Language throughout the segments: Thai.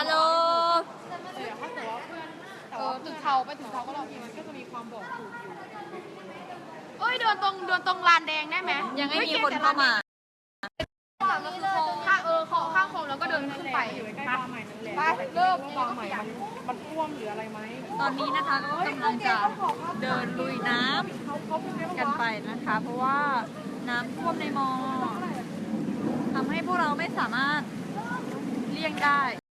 ฮัลโหลแต่ถ้าเกิดว่าเพื่อนแต่ว่าถึงเขาไปถึงเขาก็เราเองมันก็จะมีความบอกถูกอยู่เอ้ยเดินตรงเดินตรงลานแดงได้ไหมยังไม่มีคนเข้ามาข้างเออข้างข้างโคงแล้วก็เดินขึ้นไปอยู่ใกล้ๆปลาใหม่นั่นแหละไปเริ่มปลาใหม่มันมันท่วมหรืออะไรไหมตอนนี้นะคะก็กำลังจะเดินลุยน้ำเขาเขาพูดได้กันว่าไปนะคะ เพราะว่าน้ำท่วมในมอทำให้พวกเราไม่สามารถเลี่ยงได้เดียน่ามีรถ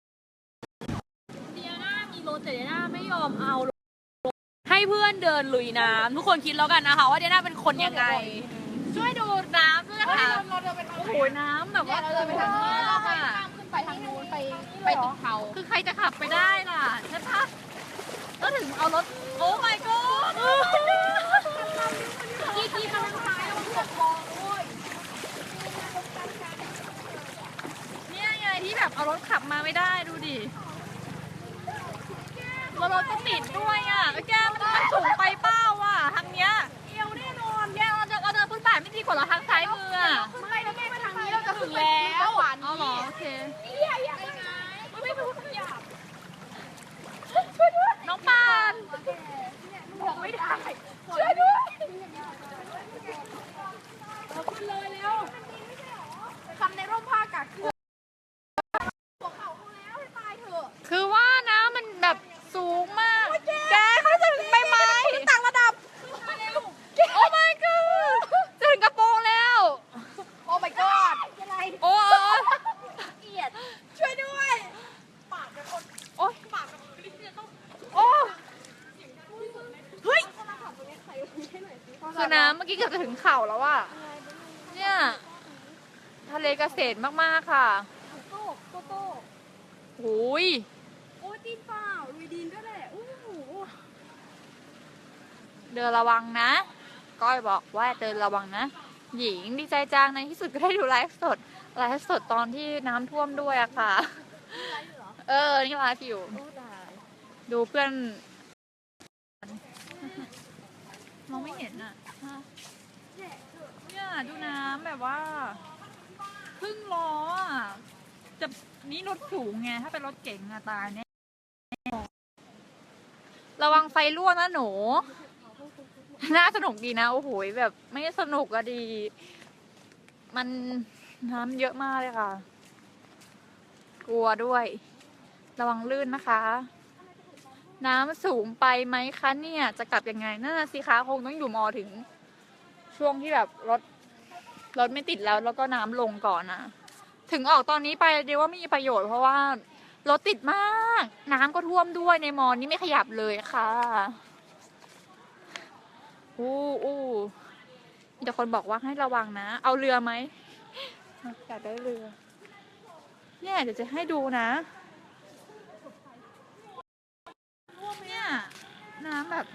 แต่เดียน่าไม่ยอมเอารถให้เพื่อนเดินลุยน้ำทุกคนคิดแล้วกันนะคะว่าเดียน่าเป็นคนยังไง ช่วยดูน้ำด้วยนะคะเราเดินไปทางโอ้โหน้ำแบบว่าเราเดินไปทางนี้แล้วค่อยข้ามขึ้นไปทางนู้นไปไปตึกเขาคือใครจะขับไปได้ล่ะใช่ปะก็ถึงเอารถโอ้ my god กีกีทางซ้ายเราถูกมองด้วยเนี่ยไงที่แบบเอารถขับมาไม่ได้ดูดิ แล้วราต้องติดด้วยอะแล้แกมันมันสูงไปเป้าอะทางเนี้ยเอวแน่นอนแกเราจะเราเดินพื้นป่านไม่ดีกว่าเหรอทางซ้ายมืออะ ไม่เราแค่ไปทางนี้เราจะถึงแล้วหวาน เอาเหรอโอเค เหี้ยอยากไปไงไม่ไม่พูดหยาบ น้องปาน บอกไม่ได้ช่วยด้วยขึ้นเลยเร็วทำในร่มผ้ากักคือหัวเข่าเขาแล้วให้ตายเถอะ คือว่าน้ำมันแบบสูงมาก แกเขาจะถึงใบไม้ต่างระดับ โอ้ my god จะถึงกระโปรงแล้ว โอ้ my god อะไร โอ้ย เกลียดช่วยด้วย โอ้ยโอ้เฮ้ย คือน้ำเมื่อกี้เกือบจะถึงเข่าแล้วอะเนี่ย ทะเลเกษตรมากๆค่ะโตโตโตโอ้ยโอ้ยตีนเปล่าลุยดินด้วยแหละอู้หูเดินระวังนะ ก้อยบอกว่าเดินระวังนะ หญิงดีใจจังในที่สุดก็ได้ดูไลฟ์สด ไลฟ์สดตอนที่น้ำท่วมด้วยอะค่ะ เออ นี่ไลฟ์อยู่ ดูเพื่อน มองไม่เห็นอะ เนี่ยดูน้ำแบบว่าครึ่งล้ออะจะนี่รถสูงไง ถ้าเป็นรถเก๋งอะตายแน่ระวังไฟรั่วนะหนู น่าสนุกดีนะ โอ้โหแบบไม่สนุกอะดี มันน้ำเยอะมากเลยค่ะ กลัวด้วย ระวังลื่นนะคะ น้ำสูงไปไหมคะเนี่ย จะกลับยังไงนั่นนะสิคะคงต้องอยู่มอถึง ช่วงที่แบบรถรถไม่ติดแล้วแล้วก็น้ำลงก่อนนะถึงออกตอนนี้ไปเดียวว่าไม่มีประโยชน์เพราะว่ารถติดมาก น้ำก็ท่วมด้วยในมอนี่ไม่ขยับเลยค่ะอู้อู้มีแต่คนบอกว่าให้ระวังนะ เอาเรือไหมอยากได้เรือ เนี่ยเดี๋ยวจะให้ดูนะ เนี่ย น้ำแบบ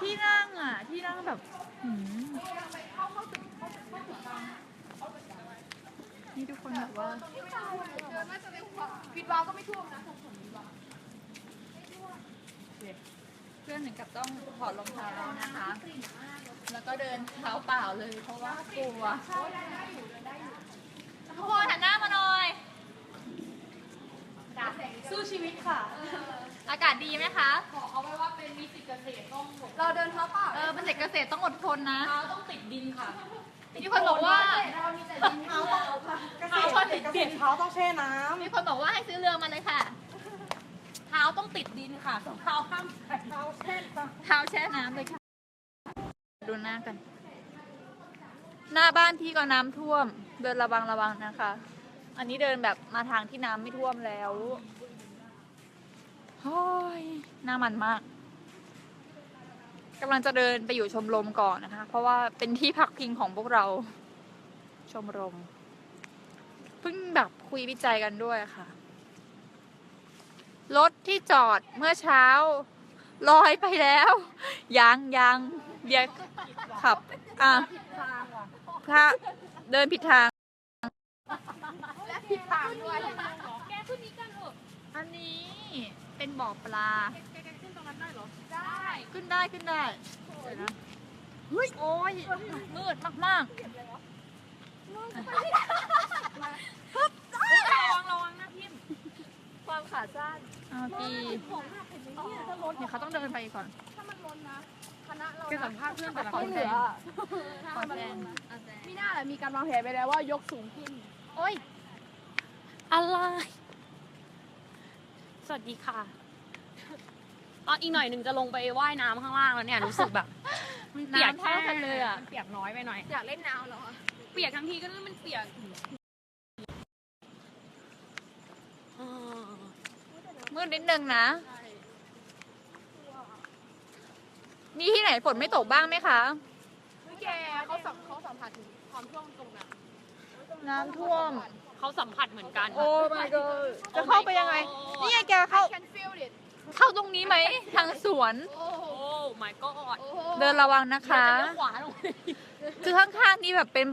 ที่นั่งอะ ที่นั่งแบบหืมนี่ทุกคนแบบว่าผิดวาวก็ไม่ท่วมนะเพื่อนถึงกับต้องถอดรองเท้านะคะ แล้วก็เดินเท้าเปล่าเลยเพราะว่ากลัวทุกคนหันหน้ามาหน่อย สู้ชีวิตค่ะ อากาศดีไหมคะขอเอาไว้ว่าเป็นมีสิทธิ์เกษตรต้องเราเดินเท้าเปล่าเออเป็นเด็กเกษตรต้องอดทนนะ เท้าต้องติดดินค่ะมีคนบอกว่าเรามีแต่ดินเท้าเปล่าค่ะเกษตรเกษตรเท้าต้องแช่น้มีคนบอกว่าให้ซื้อเรือมาเลยค่ะ เท้าต้องติดดินค่ะเท้าห้ามำเท้าแช่ค่ะเท้าแช่น้ำเลยค่ะดูหน้ากัน หน้าบ้านพี่ก็น้ำท่วม เดินระวังระวังนะคะ อันนี้เดินแบบมาทางที่น้ำไม่ท่วมแล้ว โอ้ยหน้ามันมากกำลังจะเดินไปอยู่ชมรมก่อนนะคะ เพราะว่าเป็นที่พักพิงของพวกเรา ชมรม เพิ่งแบบคุยวิจัยกันด้วยค่ะ รถที่จอดเมื่อเช้า ลอยไปแล้ว ยังยังเดี๋ยขับ อะถ้าเดินผิดทาง และผิดทางด้วยแกขึ้นนี้กันเถอะ อันนี้เป็นบ่อปลาขึ้นตรงนั้นได้เหรอ ได้ขึ้นได้ขึ้นได้เดี๋ยวนะเฮ้ยโอ้ยมืดมากๆระวังระวังนะพี่ของหนักเห็นไหมเนี่ยถ้าล้นเนี่ยเขาต้องเดินไปก่อนถ้ามันล้นนะ คณะเราแกสัมภาษณ์เพื่อนแต่ละคไม่นเหลือขอแซงมีหน้าแหละมีการวางแผนไปแล้วว่ายกสูงขึ้น โอ้ยอะไร สวัสดีค่ะอ๋ออีกหน่อยหนึ่งจะลงไปว่ายน้ำข้างล่างแล้วเนี่ยรู้สึกแบบ มันเปียกน้ำเท่ากันเลยอะมันเปียกน้อยไปหน่อย อยากเล่นน้ำเหรอ เปียกทั้งทีก็มันเปียกเออมืดนิดนึงนะมีที่ไหนฝนไม่ตกบ้างไหมคะเฮ้ยแกเขาสัมเขาสัมผัสถึงความท่วมตรงนั้นน้ำท่วม เขาสัมผัสเหมือนกัน โอ้ my god จะเข้าไปยังไง นี่ไงแกเข้า I can feel it เข้าตรงนี้ไหมทางสวน โอ้โหโอ้ my god โอ้โหเดินระวังนะคะ เดี๋ยวจะเลี้ยวขวาลงไปคือข้างๆนี่แบบเป็น